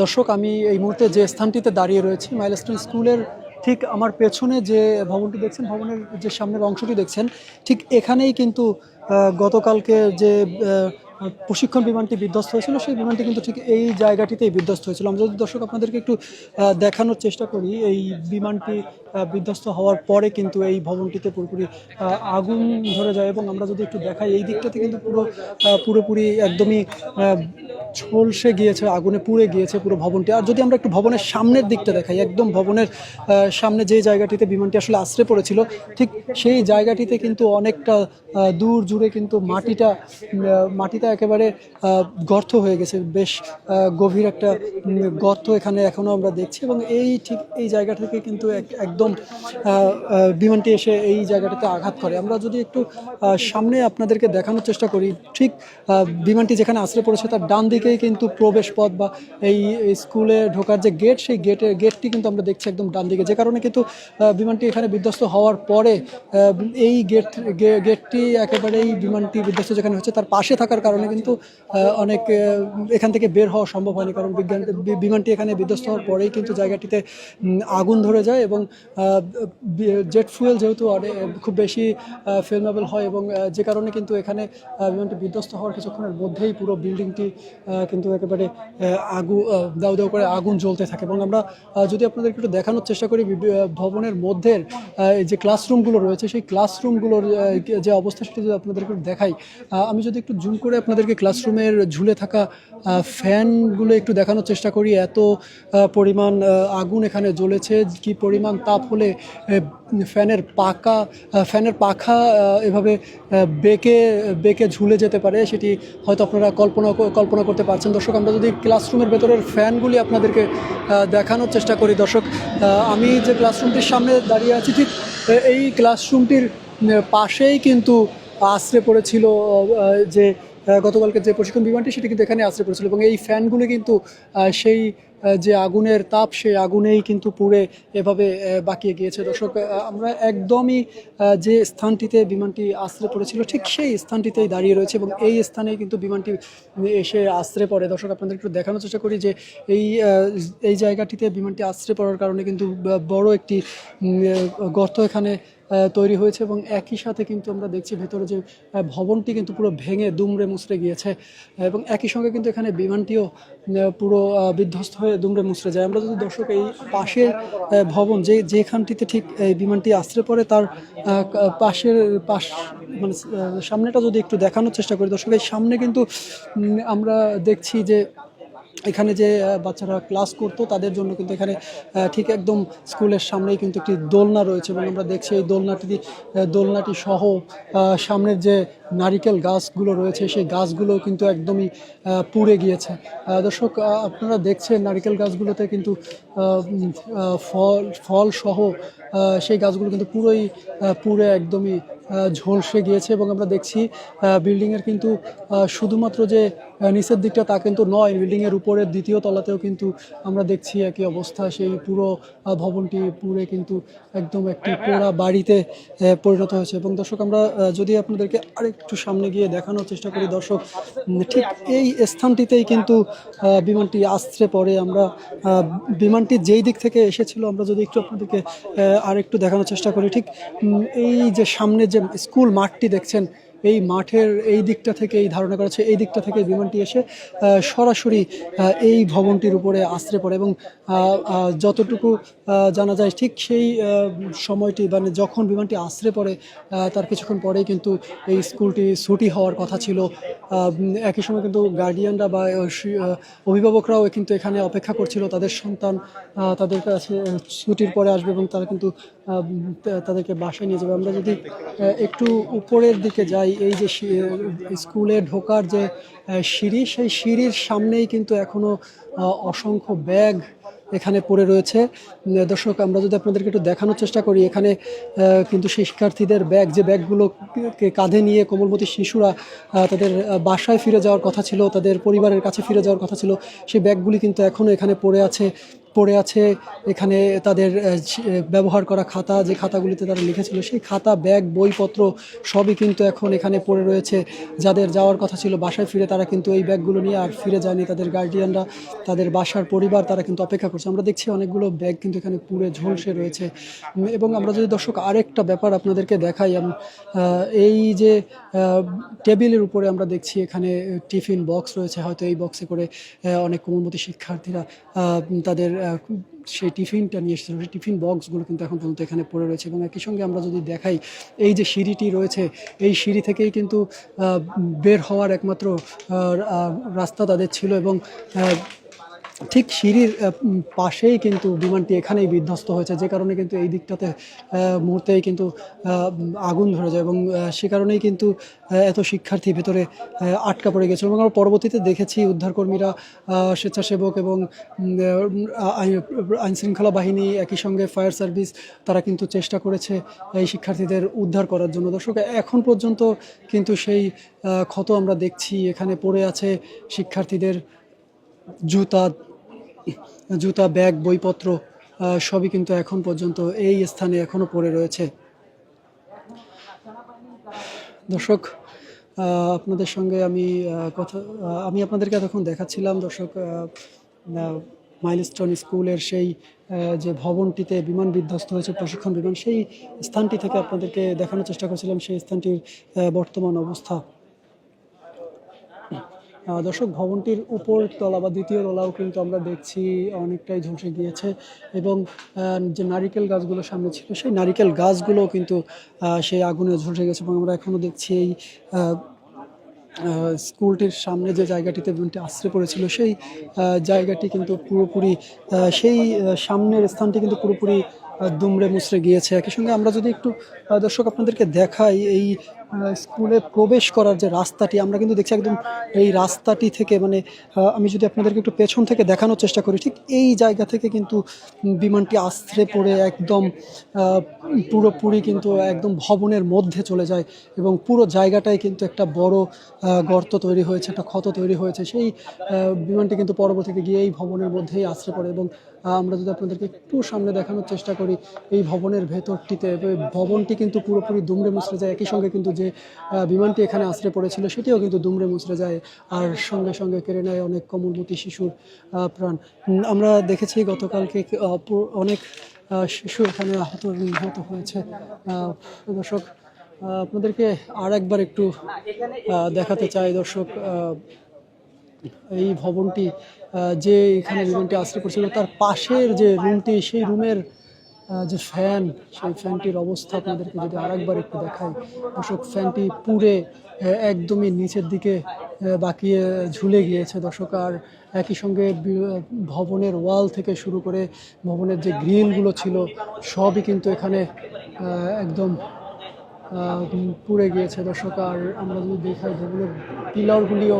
দর্শক, আমি এই মুহূর্তে যে স্থানটিতে দাঁড়িয়ে রয়েছি, মাইলস্টোন স্কুলের ঠিক আমার পেছনে যে ভবনটি দেখছেন, ভবনের যে সামনের অংশটি দেখছেন, ঠিক এখানেই কিন্তু গতকালকে যে প্রশিক্ষণ বিমানটি বিধ্বস্ত হয়েছিল, সেই বিমানটি কিন্তু ঠিক এই জায়গাটিতেই বিধ্বস্ত হয়েছিল। আমরা যদি দর্শক আপনাদেরকে একটু দেখানোর চেষ্টা করি, এই বিমানটি বিধ্বস্ত হওয়ার পরে কিন্তু এই ভবনটিতে পুরোপুরি আগুন ধরে যায় এবং আমরা যদি একটু দেখাই, এই দিকটাতে কিন্তু পুরো পুরোপুরি একদমই ঝলসে গিয়েছে, আগুনে পুড়ে গিয়েছে পুরো ভবনটি। আর যদি আমরা একটু ভবনের সামনের দিকটা দেখাই, একদম ভবনের সামনে যে জায়গাটিতে বিমানটি আসলে আশ্রে পড়েছিল, ঠিক সেই জায়গাটিতে কিন্তু অনেকটা দূর জুড়ে কিন্তু মাটিটা মাটিটা একেবারে গর্ত হয়ে গেছে। বেশ গভীর একটা গর্ত এখানে এখনও আমরা দেখছি এবং এই ঠিক এই জায়গা থেকে কিন্তু এক- একদম বিমানটি এসে এই জায়গাটাতে আঘাত করে। আমরা যদি একটু সামনে আপনাদেরকে দেখানোর চেষ্টা করি, ঠিক বিমানটি যেখানে আশ্রয় পড়েছে তার ডান দিকেই কিন্তু প্রবেশ পথ বা এই স্কুলে ঢোকার যে গেট সেই গেটের গেটটি কিন্তু আমরা দেখছি একদম ডান দিকে। যে কারণে কিন্তু বিমানটি এখানে বিধ্বস্ত হওয়ার পরে এই গেট গেটটি একেবারেই বিমানটি বিধ্বস্ত যেখানে হচ্ছে, তার পাশে থাকার কারণে কিন্তু অনেক এখান থেকে বের হওয়া সম্ভব হয়নি। কারণ বিজ্ঞান বিমানটি এখানে বিধ্বস্ত হওয়ার পরেই কিন্তু জায়গাটিতে আগুন ধরে যায় এবং জেট ফুয়েল যেহেতু খুব বেশি ফেলমেবল হয় এবং যে কারণে কিন্তু এখানে বিমানটি বিধ্বস্ত হওয়ার কিছুক্ষণের মধ্যেই পুরো বিল্ডিংটি কিন্তু একেবারে আগু দাউ দাউ করে আগুন জ্বলতে থাকে। এবং আমরা যদি আপনাদেরকে একটু দেখানোর চেষ্টা করি ভবনের মধ্যে যে ক্লাসরুমগুলো রয়েছে, সেই ক্লাসরুমগুলোর যে অবস্থা সেটা যদি আপনাদেরকে একটু দেখাই। আমি যদি একটু জুম করে আপনাদেরকে ক্লাসরুমের ঝুলে থাকা ফ্যানগুলো একটু দেখানোর চেষ্টা করি, এত পরিমাণ আগুন এখানে জ্বলেছে, কি পরিমাণ তাপ হলে ফ্যানের পাকা ফ্যানের পাখা এভাবে বেঁকে বেঁকে ঝুলে যেতে পারে, সেটি হয়তো আপনারা কল্পনা কল্পনা করতে পারছেন। দর্শক, আমরা যদি ক্লাসরুমের ভেতরের ফ্যানগুলি আপনাদেরকে দেখানোর চেষ্টা করি। দর্শক আমি যে ক্লাসরুমটির সামনে দাঁড়িয়ে আছি, ঠিক এই ক্লাসরুমটির পাশেই কিন্তু আশ্রে পড়েছিল যে গতকালকে যে প্রশিক্ষণ বিমানটি সেটি কিন্তু এখানে আশ্রে পড়েছিল। এবং এই ফ্যানগুলো কিন্তু সেই যে আগুনের তাপ, সেই আগুনেই কিন্তু পুড়ে এভাবে বাকিয়ে গিয়েছে। দর্শক আমরা একদমই যে স্থানটিতে বিমানটি আশ্রে পড়েছিল, ঠিক সেই স্থানটিতেই দাঁড়িয়ে রয়েছে এবং এই স্থানেই কিন্তু বিমানটি এসে আশ্রে পড়ে। দর্শক, আপনাদের একটু দেখানোর চেষ্টা করি যে এই এই জায়গাটিতে বিমানটি আশ্রে পড়ার কারণে কিন্তু বড় একটি গর্ত এখানে তৈরি হয়েছে এবং একই সাথে কিন্তু আমরা দেখছি ভেতরে যে ভবনটি কিন্তু পুরো ভেঙে দুমড়ে মুচড়ে গিয়েছে। এবং একই সঙ্গে কিন্তু এখানে বিমানটিও পুরো বিধ্বস্ত হয়ে দুমড়ে মুচড়ে যায়। আমরা যদি দর্শক এই পাশের ভবন যে, যেখানটিতে ঠিক এই বিমানটি আশ্রে পড়ে তার পাশের, পাশ মানে সামনেটা যদি একটু দেখানোর চেষ্টা করি। দর্শক, এই সামনে কিন্তু আমরা দেখছি যে এখানে যে বাচ্চারা ক্লাস করতো, তাদের জন্য কিন্তু এখানে ঠিক একদম স্কুলের সামনেই কিন্তু একটি দোলনা রয়েছে এবং আমরা দেখছি। এই দোলনাটি দোলনাটি সহ সামনের যে নারিকেল গাছগুলো রয়েছে, সেই গাছগুলো কিন্তু একদমই পুড়ে গিয়েছে। দর্শক আপনারা দেখছেন নারিকেল গাছগুলোতে কিন্তু ফল ফল সহ সেই গাছগুলো কিন্তু পুরোই পুড়ে একদমই ঝলসে গিয়েছে এবং আমরা দেখছি বিল্ডিংয়ের কিন্তু শুধুমাত্র যে নিচের দিকটা তা কিন্তু নয়, বিল্ডিংয়ের উপরের দ্বিতীয় তলাতেও কিন্তু আমরা দেখছি একই অবস্থা। সেই পুরো ভবনটি পুরে কিন্তু একদম একটি পোড়া বাড়িতে পরিণত হয়েছে। এবং দর্শক, আমরা যদি আপনাদেরকে আরেকটু সামনে গিয়ে দেখানোর চেষ্টা করি, দর্শক ঠিক এই স্থানটিতেই কিন্তু বিমানটি আশ্রে পড়ে। আমরা বিমানটি যেই দিক থেকে এসেছিল, আমরা যদি একটু আপনাদেরকে আরেকটু দেখানোর চেষ্টা করি, ঠিক এই যে সামনে যে স্কুল মাঠটি দেখছেন এই মাঠের এই দিকটা থেকে এই ধারণা করা হচ্ছে, এই দিকটা থেকে বিমানটি এসে সরাসরি এই ভবনটির উপরে আশ্রে পড়ে এবং যতটুকু জানা যায় ঠিক সেই সময়টি মানে যখন বিমানটি আশ্রে পড়ে তার কিছুক্ষণ পরেই কিন্তু এই স্কুলটি ছুটি হওয়ার কথা ছিল। একই সময় কিন্তু গার্ডিয়ানরা বা অভিভাবকরাও কিন্তু এখানে অপেক্ষা করছিল, তাদের সন্তান তাদের কাছে ছুটির পরে আসবে এবং তারা কিন্তু তাদেরকে বাসায় নিয়ে যাবে। আমরা যদি একটু উপরের দিকে যাই এই যে স্কুলে ঢোকার যে সিঁড়ি সেই সিঁড়ির সামনেই কিন্তু এখনও আহ, অসংখ্য ব্যাগ এখানে পড়ে রয়েছে। দর্শক আমরা যদি আপনাদেরকে একটু দেখানোর চেষ্টা করি এখানে কিন্তু শিক্ষার্থীদের ব্যাগ যে ব্যাগগুলোকে কাঁধে নিয়ে কোমলমতি শিশুরা তাদের বাসায় ফিরে যাওয়ার কথা ছিল তাদের পরিবারের কাছে ফিরে যাওয়ার কথা ছিল সেই ব্যাগগুলি কিন্তু এখনও এখানে পড়ে আছে। পড়ে আছে, এখানে তাদের ব্যবহার করা খাতা, যে খাতাগুলিতে তারা লিখেছিল, সেই খাতা, ব্যাগ, বইপত্র সবই কিন্তু এখন এখানে পড়ে রয়েছে। যাদের যাওয়ার কথা ছিল বাসায় ফিরে, তারা কিন্তু এই ব্যাগগুলো নিয়ে আর ফিরে যায়নি। তাদের গার্ডিয়ানরা তাদের বাসার পরিবার তারা কিন্তু অপেক্ষা করছে। আমরা দেখছি অনেকগুলো ব্যাগ কিন্তু এখানে পুড়ে ঝলসে রয়েছে। এবং আমরা যদি দর্শক আরেকটা ব্যাপার আপনাদেরকে দেখাই এই যে টেবিলের উপরে আমরা দেখছি এখানে টিফিন বক্স রয়েছে। হয়তো এই বক্সে করে অনেক কোমলমতি শিক্ষার্থীরা তাদের সেই টিফিনটা নিয়ে এসেছিল। সেই টিফিন বক্সগুলো কিন্তু এখন পর্যন্ত এখানে পড়ে রয়েছে এবং একই সঙ্গে আমরা যদি দেখাই, এই যে সিঁড়িটি রয়েছে, এই সিঁড়ি থেকেই কিন্তু বের হওয়ার একমাত্র রাস্তা তাদের ছিল এবং ঠিক সিঁড়ির পাশেই কিন্তু বিমানটি এখানেই বিধ্বস্ত হয়েছে, যে কারণে কিন্তু এই দিকটাতে মুহূর্তেই কিন্তু আগুন ধরে যায় এবং সে কারণেই কিন্তু এত শিক্ষার্থী ভেতরে আটকা পড়ে গেছিল এবং আমরা পরবর্তীতে দেখেছি উদ্ধারকর্মীরা স্বেচ্ছাসেবক এবং আইনশৃঙ্খলা বাহিনী একই সঙ্গে ফায়ার সার্ভিস, তারা কিন্তু চেষ্টা করেছে এই শিক্ষার্থীদের উদ্ধার করার জন্য। দর্শক, এখন পর্যন্ত কিন্তু সেই ক্ষত আমরা দেখছি, এখানে পড়ে আছে শিক্ষার্থীদের জুতা জুতা, ব্যাগ, বইপত্র সবই কিন্তু এখন পর্যন্ত এই স্থানে এখনও পড়ে রয়েছে। দর্শক আপনাদের সঙ্গে আমি কথা আমি আপনাদেরকে এতক্ষণ দেখাচ্ছিলাম। দর্শক মাইলস্টোন স্কুলের সেই যে ভবনটিতে বিমান বিধ্বস্ত হয়েছে, প্রশিক্ষণ বিমান, সেই স্থানটি থেকে আপনাদেরকে দেখানোর চেষ্টা করছিলাম। সেই স্থানটির বর্তমান অবস্থা। দর্শক, ভবনটির উপর তলা বা দ্বিতীয় তলাও কিন্তু আমরা দেখছি অনেকটাই ঝলসে গিয়েছে এবং যে নারিকেল গাছগুলো সামনে ছিল, সেই নারিকেল গাছগুলোও কিন্তু সেই আগুনে ঝলসে গেছে এবং আমরা এখনও দেখছি এই স্কুলটির সামনে যে জায়গাটিতে বিমানটি আশ্রয় পড়েছিল, সেই জায়গাটি কিন্তু পুরোপুরি সেই সামনের স্থানটি কিন্তু পুরোপুরি দুমড়ে মুচড়ে গিয়েছে। একই সঙ্গে আমরা যদি একটু দর্শক, আপনাদেরকে দেখাই এই স্কুলে প্রবেশ করার যে রাস্তাটি, আমরা কিন্তু দেখছি একদম এই রাস্তাটি থেকে মানে আমি যদি আপনাদেরকে একটু পেছন থেকে দেখানোর চেষ্টা করি, ঠিক এই জায়গা থেকে কিন্তু বিমানটি আশ্রে পড়ে একদম পুরোপুরি কিন্তু একদম ভবনের মধ্যে চলে যায় এবং পুরো জায়গাটাই কিন্তু একটা বড় গর্ত তৈরি হয়েছে, একটা ক্ষত তৈরি হয়েছে। সেই বিমানটি কিন্তু পরবর্তীতে গিয়ে এই ভবনের মধ্যেই আশ্রে পড়ে এবং আমরা যদি আপনাদেরকে একটু সামনে দেখানোর চেষ্টা করি, এই ভবনের ভেতরটিতে ভবনটি কিন্তু পুরোপুরি দুমড়ে মুচড়ে যায়, একই সঙ্গে কিন্তু যে বিমানটি এখানে আশ্রে পড়েছিল সেটিও কিন্তু দুমড়ে মুচড়ে যায় আর সঙ্গে সঙ্গে কেড়ে নেয় অনেক কমলমতি শিশুর প্রাণ। আমরা দেখেছি গতকালকে অনেক শিশু এখানে আহত, নিহত হয়েছে। দর্শক আপনাদেরকে আর একবার একটু দেখাতে চাই দর্শক এই ভবনটি যে এখানে বিমানটি আশ্রয় করছিল তার পাশের যে রুমটি, সেই রুমের যে ফ্যান, সেই ফ্যানটির অবস্থা আপনাদেরকে যদি আরেকবার একটু দেখাই। দর্শক, ফ্যানটি পুড়ে একদমই নিচের দিকে বাকিয়ে ঝুলে গিয়েছে। দর্শক, আর একই সঙ্গে ভবনের ওয়াল থেকে শুরু করে ভবনের যে গ্রিলগুলো ছিল, সবই কিন্তু এখানে একদম পুড়ে গিয়েছে। দর্শক, আর আমরা যদি দেখাই যেগুলো পিলারগুলিও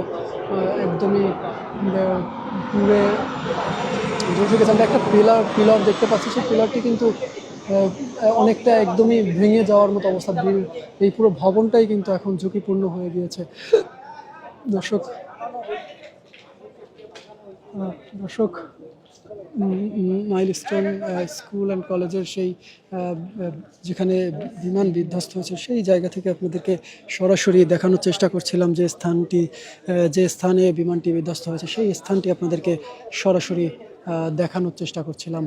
একদমই পুড়ে আমরা একটা পিলার পিলার দেখতে পাচ্ছি। সেই পিলারটি কিন্তু অনেকটা একদমই ভেঙে যাওয়ার মতো অবস্থা। এই পুরো ভবনটাই কিন্তু এখন ঝুঁকিপূর্ণ হয়ে গিয়েছে। দর্শক দর্শক মাইলস্টোন স্কুল অ্যান্ড কলেজের সেই যেখানে বিমান বিধ্বস্ত হয়েছে, সেই জায়গা থেকে আপনাদেরকে সরাসরি দেখানোর চেষ্টা করছিলাম যে স্থানটি যে স্থানে বিমানটি বিধ্বস্ত হয়েছে। সেই স্থানটি আপনাদেরকে সরাসরি দেখানোর চেষ্টা করছিলাম।